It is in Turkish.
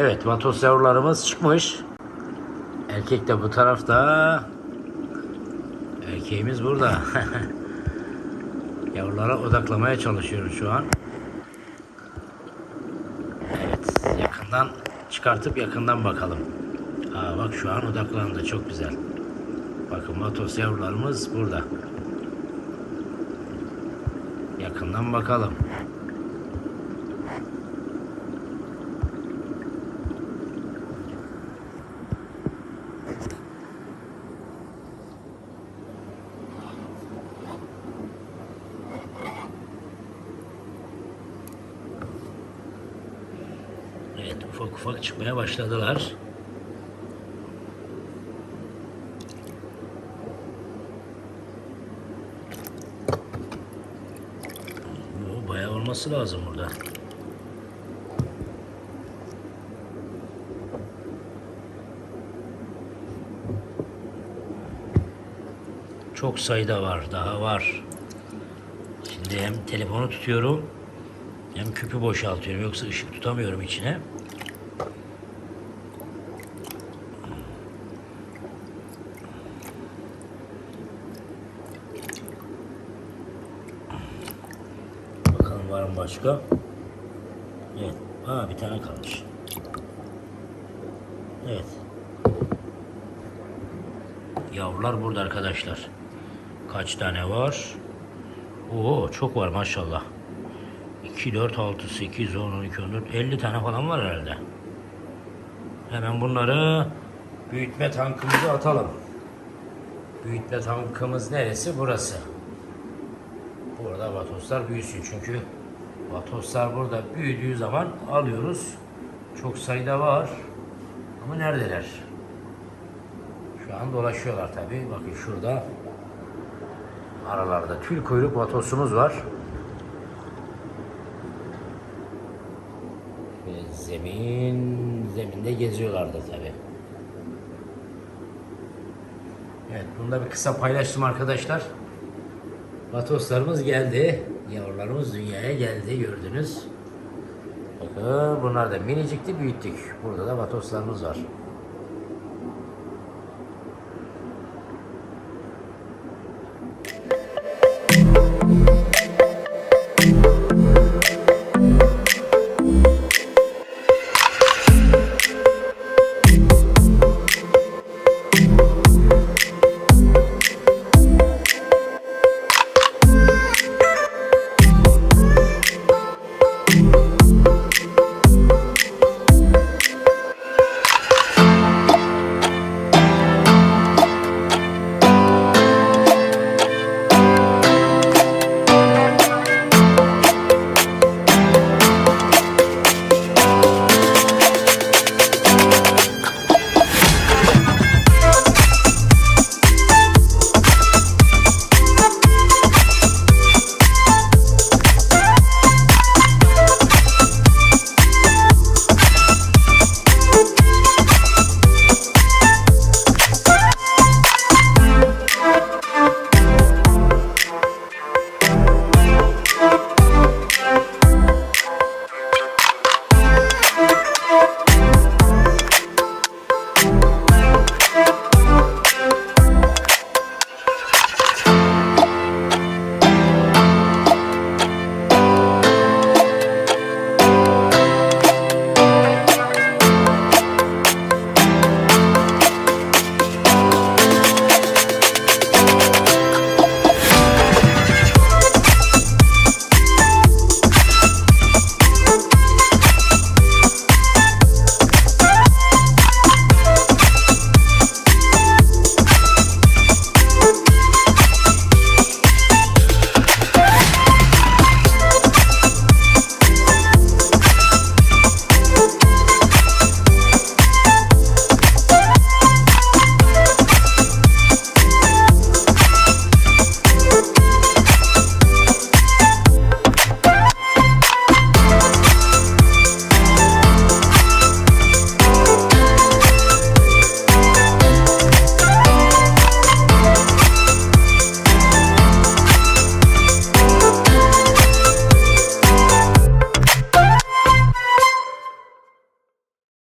Evet vatos yavrularımız çıkmış. Erkek de bu tarafta. Erkeğimiz burada. Yavrulara odaklamaya çalışıyorum şu an. Evet yakından çıkartıp yakından bakalım. Aa, bak şu an odaklandı çok güzel. Bakın vatos yavrularımız burada. Yakından bakalım. Evet ufak ufak çıkmaya başladılar. Bu bayağı olması lazım burada. Çok sayıda var, daha var. Şimdi hem telefonu tutuyorum hem küpü boşaltıyorum. Yoksa ışık tutamıyorum içine. Bakalım var mı başka? Evet. Aa bir tane kalmış. Evet. Yavrular burada arkadaşlar. Kaç tane var? Oo çok var maşallah. 2, 4, 6, 8, 10, 12, 14, 50 tane falan var herhalde. Hemen bunları büyütme tankımıza atalım. Büyütme tankımız neresi? Burası. Burada vatoslar büyüsün çünkü vatoslar burada büyüdüğü zaman alıyoruz. Çok sayıda var. Ama neredeler? Şu an dolaşıyorlar tabii. Bakın şurada aralarda tül kuyruk vatosumuz var. Ve zemin zeminde geziyorlardı tabii. Evet, bunu da bir kısa paylaştım arkadaşlar. Vatoslarımız geldi. Yavrularımız dünyaya geldi gördünüz. Bakın bunlar da minicikti büyüttük. Burada da vatoslarımız var.